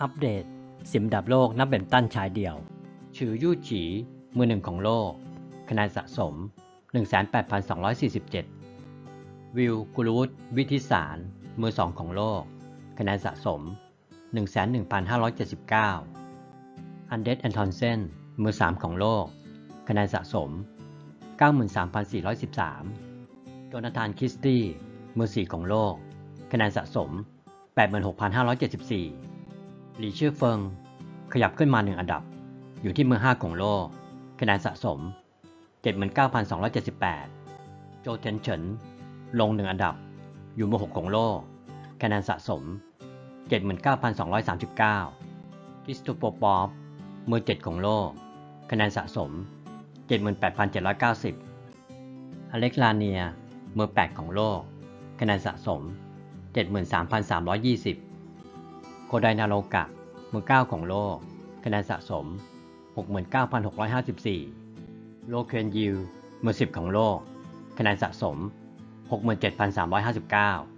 อัปเดต สิมดับโลกนับแบดมินตันชายเดี่ยว ชื่อยู่จีมือหนึ่งของโลก คะแนนสะสม 18,247 วิวกุลวุฒวิทิสาร มือสองของโลก คะแนนสะสม 11,579 อันเดรแอนทอนเซน มือสามของโลก คะแนนสะสม 93,413 โจนาธานคริสตี้ มือสี่ของโลก คะแนนสะสม 86,574 หลีชื่อเฟิง ขยับขึ้นมาหนึ่งอันดับ อยู่ที่มือ5ของโลกคะแนนสะสม 79,278 โจเทนเฉิน ลงหนึ่งอันดับ อยู่มือ6ของโลกคะแนนสะสม 79,239คริสโตโปปอฟมือ7ของโลกคะแนนสะสม 78,790 อเล็กลาเนียมือ8ของโลกคะแนนสะสม 73,320 ไดนาโลกะ มือ 9 ของโลก คะแนนสะสม 69,654 โลเคนยิวมือ 10 ของโลก คะแนนสะสม 67,359